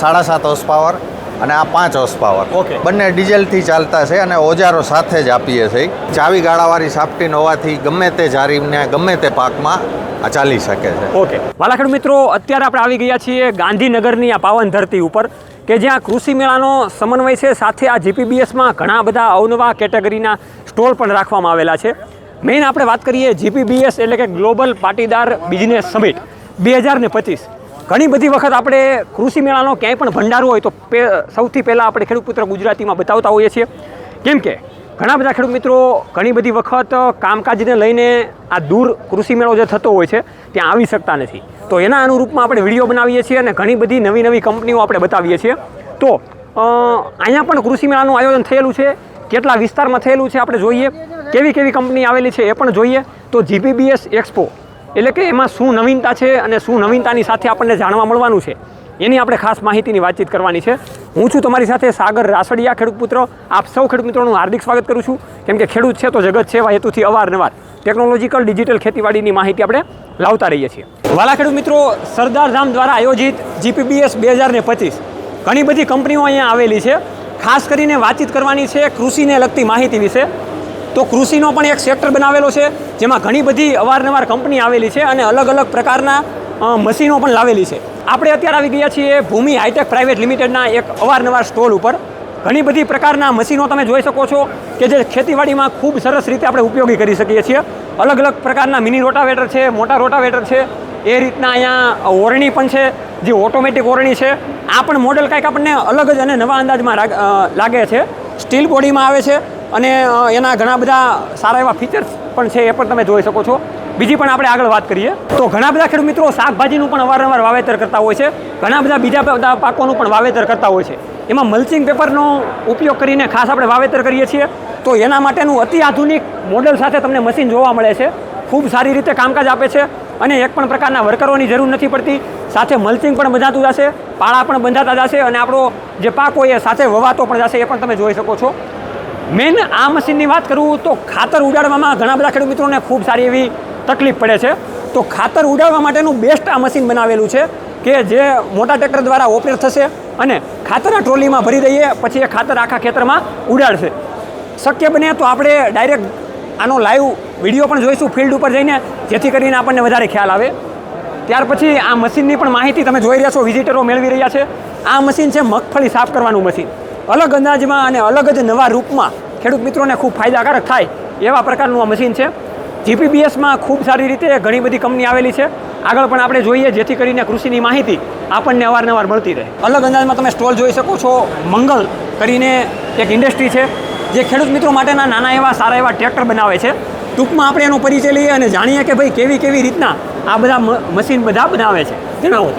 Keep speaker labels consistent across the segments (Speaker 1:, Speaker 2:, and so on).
Speaker 1: સાડા સાત horse power અને આ પાંચ હોર્સ પાવર
Speaker 2: ઓકે.
Speaker 1: બંને ડીઝલથી ચાલતા છે અને ઓજારો સાથે જ આપીએ છીએ ચાવી ગાળાવાળી સાપટીન હોવાથી ગમે તે જારીને ગમે તે પાકમાં આ ચાલી શકે છે.
Speaker 2: ઓકે. વાલા ખેડૂત મિત્રો અત્યારે આપણે આવી ગયા છીએ ગાંધીનગરની આ પાવન ધરતી ઉપર કે જ્યાં કૃષિ મેળાનો સમન્વય છે. સાથે આ જીપીબીએસમાં ઘણા બધા અવનવા કેટેગરીના સ્ટોલ પણ રાખવામાં આવેલા છે. મેઇન આપણે વાત કરીએ જીપીબીએસ એટલે કે ગ્લોબલ પાટીદાર બિઝનેસ સમિટ બે હજાર ને પચીસ. ઘણી બધી વખત આપણે કૃષિ મેળાનો ક્યાંય પણ ભંડારો હોય તો સૌથી પહેલાં આપણે ખેડૂત પુત્ર ગુજરાતીમાં બતાવતા હોઈએ છીએ. કેમ કે ઘણા બધા ખેડૂત મિત્રો ઘણી બધી વખત કામકાજને લઈને આ દૂર કૃષિ મેળો જે થતો હોય છે, ત્યાં આવી શકતા નથી. તો એના અનુરૂપમાં આપણે વીડિયો બનાવીએ છીએ અને ઘણી બધી નવી નવી કંપનીઓ આપણે બતાવીએ છીએ. તો અહીંયા પણ કૃષિ મેળાનું આયોજન થયેલું છે. કેટલા વિસ્તારમાં થયેલું છે આપણે જોઈએ. કેવી કેવી કંપની આવેલી છે એ પણ જોઈએ. તો જીપીબીએસ એક્સપો એટલે કે એમાં શું નવીનતા છે અને શું નવીનતાની સાથે આપણને જાણવા મળવાનું છે, એની આપણે ખાસ માહિતીની વાતચીત કરવાની છે. હું છું તમારી સાથે સાગર રાસડિયા, ખેડૂત પુત્ર. આપ સૌ ખેડૂત મિત્રોનું હાર્દિક સ્વાગત કરું છું. કેમ કે ખેડૂત છે તો જગત એવા હેતુથી અવારનવાર ટેકનોલોજીકલ, ડિજિટલ ખેતીવાડીની માહિતી આપણે લાવતા રહીએ છીએ. વાલા ખેડૂત મિત્રો, સરદાર ધામ દ્વારા આયોજિત જીપીબીએસ બે હજાર ને પચીસ. ઘણી બધી કંપનીઓ અહીંયા આવેલી છે. ખાસ કરીને વાતચીત કરવાની છે કૃષિને લગતી માહિતી વિશે. તો કૃષિનો પણ એક સેક્ટર બનાવેલો છે, જેમાં ઘણી બધી અવારનવાર કંપની આવેલી છે અને અલગ અલગ પ્રકારના મશીનો પણ લાવેલી છે. આપણે અત્યારે આવી ગયા છીએ ભૂમિ હાઈટેક પ્રાઇવેટ લિમિટેડના એક અવારનવાર સ્ટોલ ઉપર. ઘણી બધી પ્રકારના મશીનો તમે જોઈ શકો છો કે જે ખેતીવાડીમાં ખૂબ સરસ રીતે આપણે ઉપયોગી કરી શકીએ છીએ. અલગ અલગ પ્રકારના મિની રોટાવેટર છે, મોટા રોટાવેટર છે. એ રીતના અહીંયા ઓરણી પણ છે, જે ઓટોમેટિક ઓરણી છે. આ પણ મોડેલ કાંઈક આપણને અલગ જ અને નવા અંદાજમાં લાગે છે. સ્ટીલ બોડીમાં આવે છે. અને એના ઘણા બધા સારા એવા ફીચર્સ પણ છે એ પણ તમે જોઈ શકો છો. બીજી પણ આપણે આગળ વાત કરીએ. તો ઘણા બધા ખેડૂત મિત્રો શાકભાજીનું પણ અવારનવાર વાવેતર કરતા હોય છે. ઘણા બધા બીજા બધા પાકોનું પણ વાવેતર કરતા હોય છે. એમાં મલ્ચિંગ પેપરનો ઉપયોગ કરીને ખાસ આપણે વાવેતર કરીએ છીએ. તો એના માટેનું અતિ આધુનિક મોડેલ સાથે તમને મશીન જોવા મળે છે. ખૂબ સારી રીતે કામકાજ આપે છે અને એક પણ પ્રકારના વર્કરોની જરૂર નથી પડતી. સાથે મલ્ચિંગ પણ બંધાતું જશે, પાળા પણ બંધાતા જશે અને આપણો જે પાક હોય એ સાથે વવાતો પણ જશે એ પણ તમે જોઈ શકો છો. મેન આ મશીનની વાત કરું તો ખાતર ઉડાડવામાં ઘણા બધા ખેડૂત મિત્રોને ખૂબ સારી એવી તકલીફ પડે છે. તો ખાતર ઉડાડવા માટેનું બેસ્ટ આ મશીન બનાવેલું છે કે જે મોટા ટ્રેક્ટર દ્વારા ઓપરેટ થશે અને ખાતરના ટ્રોલીમાં ભરી દઈએ, પછી એ ખાતર આખા ખેતરમાં ઉડાડશે. શક્ય બને તો આપણે ડાયરેક્ટ આનો લાઈવ વીડિયો પણ જોઈશું ફિલ્ડ ઉપર જઈને, જેથી કરીને આપણને વધારે ખ્યાલ આવે. ત્યાર પછી આ મશીનની પણ માહિતી તમે જોઈ રહ્યા છો, વિઝિટરો મેળવી રહ્યા છે. આ મશીન છે મગફળી સાફ કરવાનું મશીન. અલગ અંદાજમાં અને અલગ જ નવા રૂપમાં ખેડૂત મિત્રોને ખૂબ ફાયદાકારક થાય એવા પ્રકારનું આ મશીન છે. જીપીબીએસમાં ખૂબ સારી રીતે ઘણી બધી કંપની આવેલી છે. આગળ પણ આપણે જોઈએ, જેથી કરીને કૃષિની માહિતી આપણને અવારનવાર મળતી રહે. અલગ અંદાજમાં તમે સ્ટોલ જોઈ શકો છો. મંગલ કરીને એક ઇન્ડસ્ટ્રી છે, જે ખેડૂત મિત્રો માટેના નાના એવા, સારા એવા ટ્રેક્ટર બનાવે છે. ટૂંકમાં આપણે એનો પરિચય લઈએ અને જાણીએ કે ભાઈ કેવી કેવી રીતના આ બધા મશીન બધા બનાવે છે. જણાવો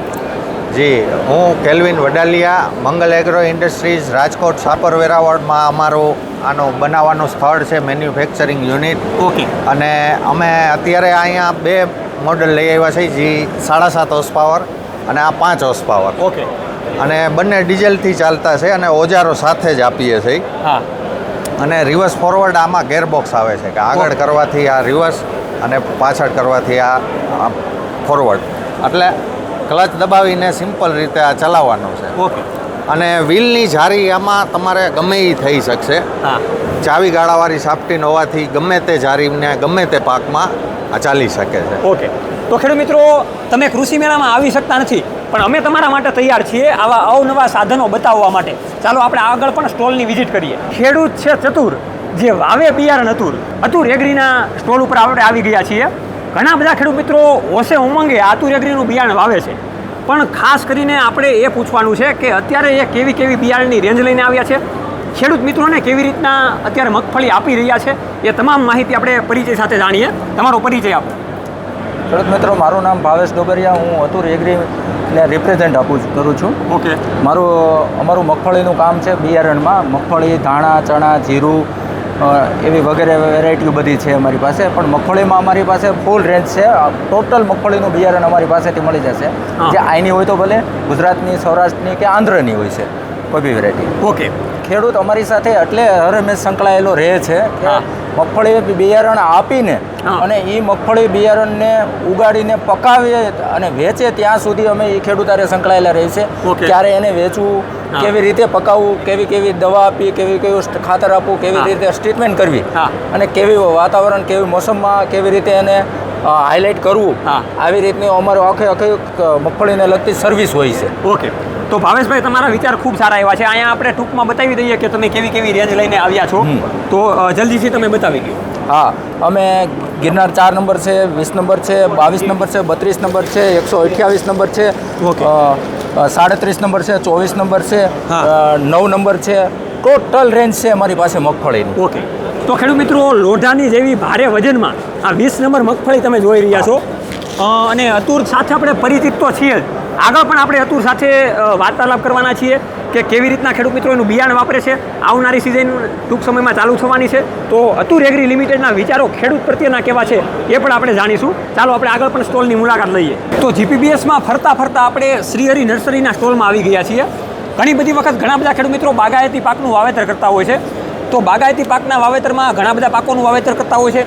Speaker 1: જી હું Kelvin Vadaliya Mangal agro industries Rajkot Sapar વેરાવળમાં અમારું આનું બનાવવાનું સ્થળ છે મેન્યુફેક્ચરિંગ યુનિટ.
Speaker 2: ઓકે.
Speaker 1: અને અમે અત્યારે અહીંયા બે મોડલ લઈ આવ્યા છે જે સાડા સાત હોર્સ પાવર અને આ પાંચ હોર્સ પાવર
Speaker 2: ઓકે.
Speaker 1: અને બંને ડીઝલથી ચાલતા છે અને ઓજારો સાથે જ આપીએ છીએ.
Speaker 2: હા.
Speaker 1: અને રિવર્સ ફોરવર્ડ આમાં ગેરબોક્સ આવે છે કે આગળ કરવાથી આ રિવર્સ અને પાછળ કરવાથી આ ફોરવર્ડ એટલે ક્લચ દબાવીને સિમ્પલ રીતે આ ચલાવવાનું છે.
Speaker 2: ઓકે.
Speaker 1: અને વ્હીલની જારી આમાં તમારે ગમે એ થઈ શકશે.
Speaker 2: હા.
Speaker 1: ચાવી ગાળાવાળી સાફટીન હોવાથી ગમે તે જારીને ગમે તે પાકમાં આ ચાલી શકે છે.
Speaker 2: ઓકે. તો ખેડૂત મિત્રો તમે કૃષિ મેળામાં આવી શકતા નથી પણ અમે તમારા માટે તૈયાર છીએ આવા અવનવા સાધનો બતાવવા માટે. ચાલો આપણે આગળ પણ સ્ટોલની વિઝિટ કરીએ. ખેડૂત છે ચતુર જે વાવે બિયારણ અતુર અતુર એગ્રીના સ્ટોલ ઉપર આપણે આવી ગયા છીએ. ઘણા બધા ખેડૂત મિત્રો હોશે ઉમંગે આતુર એગ્રીનું બિયારણ વાવે છે. પણ ખાસ કરીને આપણે એ પૂછવાનું છે કે અત્યારે એ કેવી કેવી બિયારણની રેન્જ લઈને આવ્યા છે? ખેડૂત મિત્રોને કેવી રીતના અત્યારે મગફળી આપી રહ્યા છે? એ તમામ માહિતી આપણે પરિચય સાથે જાણીએ. તમારો પરિચય આપો.
Speaker 3: ખેડૂત મિત્રો મારું નામ ભાવેશ ડોબરિયા હું અતુર એગ્રી ને રિપ્રેઝેન્ટ આપું છું કરું છું.
Speaker 2: ઓકે
Speaker 3: મારું અમારું મગફળીનું કામ છે બિયારણમાં. મગફળી ધાણા ચણા જીરું એવી વગેરે વેરાયટીઓ બધી છે અમારી પાસે. પણ મગફળીમાં અમારી પાસે ફૂલ રેન્જ છે. ટોટલ મગફળીનું બિયારણ અમારી પાસેથી મળી જશે. જે આઈની હોય તો ભલે ગુજરાતની સૌરાષ્ટ્રની કે આંધ્રની હોય છે કોઈ બી વેરાયટી
Speaker 2: ઓકે
Speaker 3: ખેડૂત અમારી સાથે એટલે હર હંમેશ સંકળાયેલો રહે છે કે. મગફળી બિયારણ આપીને અને એ મગફળી બિયારણને ઉગાડીને પકાવીએ અને વેચે ત્યાં સુધી અમે એ ખેડૂતારે સંકળાયેલા રહીએ
Speaker 2: છીએ.
Speaker 3: ક્યારે એને વેચવું કેવી રીતે પકાવવું કેવી કેવી દવા આપવી કેવી કેવું ખાતર આપવું કેવી રીતે ટ્રીટમેન્ટ કરવી અને કેવી વાતાવરણ કેવી મોસમમાં કેવી રીતે એને હાઇલાઇટ કરવું આવી રીતની અમારો આખે આખી મગફળીને લગતી સર્વિસ હોય છે.
Speaker 2: ઓકે. તો ભાવેશભાઈ તમારા વિચાર ખૂબ સારા એવા છે. અહીંયા આપણે ટૂંકમાં બતાવી દઈએ કે તમે કેવી કેવી રેન્જ લઈને આવ્યા છો. તો જલ્દીથી તમે બતાવી દો.
Speaker 3: હા અમે ગિરનાર ચાર નંબર છે વીસ નંબર છે બાવીસ નંબર છે બત્રીસ નંબર છે એકસો અઠ્યાવીસ નંબર છે સાડત્રીસ નંબર છે ચોવીસ નંબર છે નવ નંબર છે. ટોટલ રેન્જ છે અમારી પાસે મગફળીની.
Speaker 2: ઓકે. તો ખેડૂત મિત્રો લોઢાની જેવી ભારે વજનમાં આ વીસ નંબર મગફળી તમે જોઈ રહ્યા છો. અને અતુર સાથે આપણે પરિચિત તો છીએ જ. આગળ પણ આપણે અતુર સાથે વાર્તાલાપ કરવાના છીએ કે કેવી રીતના ખેડૂત મિત્રો એનું બિયાણ વાપરે છે, આવનારી સિઝન ટૂંક સમયમાં ચાલુ થવાની છે. તો અતુર એગ્રી લિમિટેડના વિચારો ખેડૂત પ્રત્યેના કેવા છે એ પણ આપણે જાણીશું. ચાલો આપણે આગળ પણ સ્ટોલની મુલાકાત લઈએ. તો જીપીબીએસમાં ફરતા ફરતા આપણે શ્રીહરિ નર્સરીના સ્ટોલમાં આવી ગયા છીએ. ઘણી બધી વખત ઘણા બધા ખેડૂત મિત્રો બાગાયતી પાકનું વાવેતર કરતા હોય છે. તો બાગાયતી પાકના વાવેતરમાં ઘણા બધા પાકોનું વાવેતર કરતા હોય છે.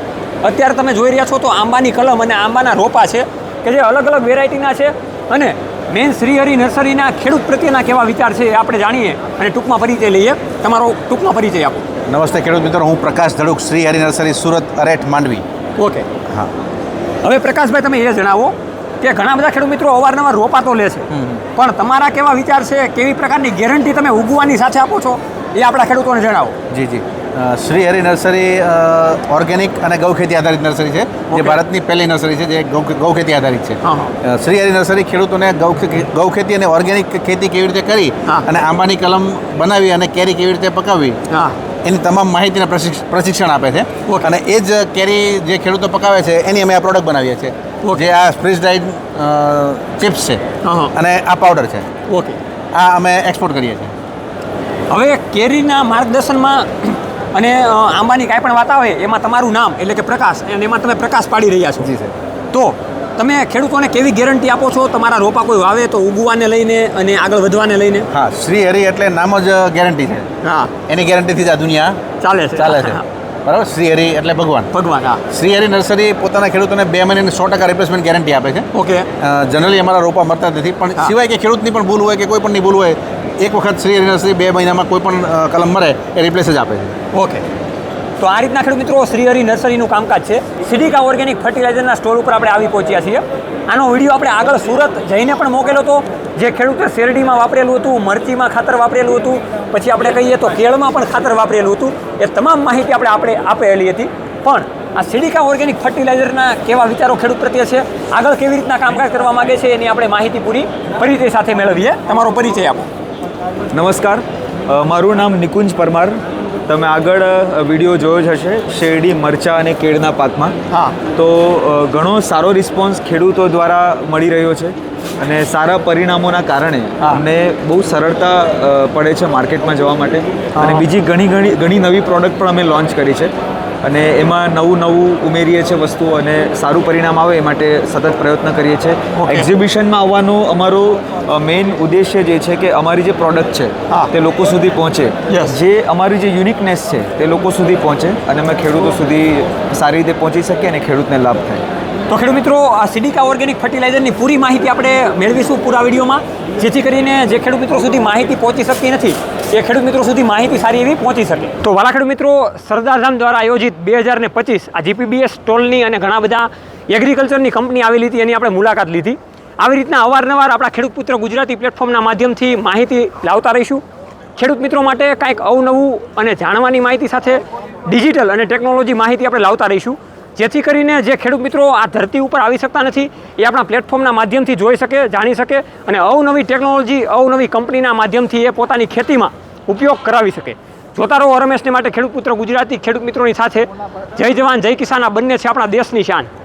Speaker 2: અત્યારે તમે જોઈ રહ્યા છો તો આંબાની કલમ અને આંબાના રોપા છે, કે જે અલગ અલગ વેરાયટીના છે. અને મેન શ્રીહરિ નર્સરીના ખેડૂત પ્રત્યેના કેવા વિચાર છે આપણે જાણીએ અને ટૂંકમાં પરિચય લઈએ. તમારો ટૂંકમાં પરિચય આપો.
Speaker 4: નમસ્તે ખેડૂત મિત્રો હું પ્રકાશ ધડુક શ્રી હરિ નર્સરી સુરત અરેઠ માંડવી.
Speaker 2: ઓકે.
Speaker 4: હા.
Speaker 2: હવે પ્રકાશભાઈ તમે એ જણાવો કે ઘણા બધા ખેડૂત મિત્રો અવારનવાર રોપા તો લે છે. પણ તમારા કેવા વિચાર છે? કેવી પ્રકારની ગેરંટી તમે ઉગવાની સાથે આપો છો? એ આપણા ખેડૂતોને જણાવો.
Speaker 4: જી જી. શ્રી હરિ નર્સરી ઓર્ગેનિક અને ગૌખેતી આધારિત નર્સરી છે જે ભારતની પહેલી નર્સરી છે જે ગૌ ગૌખેતી આધારિત છે. શ્રી હરિ નર્સરી ખેડૂતોને ગૌ ગૌખેતી અને ઓર્ગેનિક ખેતી કેવી રીતે કરી અને આંબાની કલમ બનાવી અને કેરી કેવી રીતે પકાવવી એની તમામ માહિતીને પ્રશિક્ષ- પ્રશિક્ષણ આપે છે. અને એ જ કેરી જે ખેડૂતો પકાવે છે એની અમે આ પ્રોડક્ટ બનાવીએ છીએ.
Speaker 2: ઓકે.
Speaker 4: જે આ ફ્રીઝ ડ્રાઈડ ચિપ્સ છે. અને આ પાવડર છે.
Speaker 2: ઓકે.
Speaker 4: આ અમે એક્સપોર્ટ કરીએ છીએ.
Speaker 2: હવે કેરીના માર્ગદર્શનમાં અને આંબાની કાંઈ પણ વાત આવે એમાં તમારું નામ એટલે કે પ્રકાશ અને એમાં તમે પ્રકાશ પાડી રહ્યા છો.
Speaker 4: જી સર
Speaker 2: તો તમે ખેડૂતોને કેવી ગેરંટી આપો છો? તમારા રોપા કોઈ વાવે તો ઉગવાને લઈને અને આગળ વધવાને લઈને?
Speaker 4: હા શ્રી હરિ એટલે નામ જ ગેરંટી છે.
Speaker 2: હા.
Speaker 4: એની ગેરંટીથી જ આ દુનિયા
Speaker 2: ચાલે છે.
Speaker 4: ચાલે છે. બરાબર? શ્રી હરિ એટલે ભગવાન.
Speaker 2: ભગવાન હા.
Speaker 4: શ્રી હરિ નર્સરી પોતાના ખેડૂતોને બે મહિનાની સો ટકા રિપ્લેસમેન્ટ ગેરંટી આપે છે.
Speaker 2: ઓકે.
Speaker 4: જનરલી અમારા રોપા મળતા નથી. પણ સિવાય કે ખેડૂતની પણ ભૂલ હોય કે કોઈ પણની ભૂલ હોય એક વખત શ્રી હરિ બે મહિનામાં કોઈ પણ કલમ મરે, એ રિપ્લેસ જ આપે છે.
Speaker 2: ઓકે. તો આ રીતના ખેડૂત મિત્રો શ્રીહરિ નર્સરીનું કામકાજ છે. સિડિકા ઓર્ગેનિક ફર્ટિલાઇઝરના સ્ટોલ ઉપર આપણે આવી પહોંચ્યા છીએ. આનો વીડિયો આપણે આગળ સુરત જઈને પણ મોકેલો હતો. જે ખેડૂતે શેરડીમાં વાપરેલું હતું, મરચીમાં ખાતર વાપરેલું હતું, પછી આપણે કહીએ તો કેળમાં પણ ખાતર વાપરેલું હતું. એ તમામ માહિતી આપણે આપણે આપેલી હતી. પણ આ સિડિકા ઓર્ગેનિક ફર્ટિલાઇઝરના કેવા વિચારો ખેડૂત પ્રત્યે છે, આગળ કેવી રીતના કામકાજ કરવા માગે છે, એની આપણે માહિતી પૂરી પરિચય સાથે મેળવીએ. તમારો પરિચય આપો.
Speaker 5: નમસ્કાર. મારું નામ નિકુંજ પરમાર. તમે આગળ વીડિયો જોયો જ હશે. શેરડી મરચા અને કેળના પાકમાં.
Speaker 2: હા.
Speaker 5: તો ઘણો સારો રિસ્પોન્સ ખેડૂતો દ્વારા મળી રહ્યો છે અને સારા પરિણામોના કારણે. અમને બહુ સરળતા પડે છે માર્કેટમાં જવા માટે. અને બીજી ઘણી ઘણી ઘણી નવી પ્રોડક્ટ પણ અમે લોન્ચ કરી છે. અને એમાં નવું નવું ઉમેરીએ છીએ વસ્તુઓ અને સારું પરિણામ આવે એ માટે સતત પ્રયત્ન કરીએ છીએ. એક્ઝિબિશનમાં આવવાનો અમારો મેઇન ઉદ્દેશ્ય જે છે કે અમારી જે પ્રોડક્ટ છે. તે લોકો સુધી પહોંચે. જે અમારી જે યુનિકનેસ છે તે લોકો સુધી પહોંચે અને અમે ખેડૂતો સુધી સારી રીતે પહોંચી શકીએ અને ખેડૂતને લાભ થાય.
Speaker 2: તો ખેડૂત મિત્રો આ સિડિકા ઓર્ગેનિક ફર્ટિલાઇઝરની પૂરી માહિતી આપણે મેળવીશું પૂરા વિડીયોમાં. જેથી કરીને જે ખેડૂત મિત્રો સુધી માહિતી પહોંચી શકતી નથી એ ખેડૂત મિત્રો સુધી માહિતી સારી એવી પહોંચી શકે. તો વાલા ખેડૂત મિત્રો, સરદારધામ દ્વારા આયોજિત બે હજાર ને પચીસ આ જીપીબીએસ ટોલની અને ઘણા બધા એગ્રીકલ્ચરની કંપની આવેલી હતી એની આપણે મુલાકાત લીધી. આવી રીતના અવારનવાર આપણા ખેડૂત પુત્ર ગુજરાતી પ્લેટફોર્મના માધ્યમથી માહિતી લાવતા રહીશું. ખેડૂત મિત્રો માટે કાંઈક અવનવું અને જાણવાની માહિતી સાથે ડિજિટલ અને ટેકનોલોજી માહિતી આપણે લાવતા રહીશું. જેથી કરીને જે ખેડૂત મિત્રો આ ધરતી ઉપર આવી શકતા નથી, એ આપણા પ્લેટફોર્મના માધ્યમથી જોઈ શકે, જાણી શકે અને અવનવી ટેકનોલોજી અવનવી કંપનીના માધ્યમથી એ પોતાની ખેતીમાં ઉપયોગ કરાવી શકે. જોતા રહો રમેશને માટે ખેડૂત પુત્ર ગુજરાતી ખેડૂત મિત્રોની સાથે. જય જવાન, જય કિસાન, આ બંને છે આપણા દેશની શાન.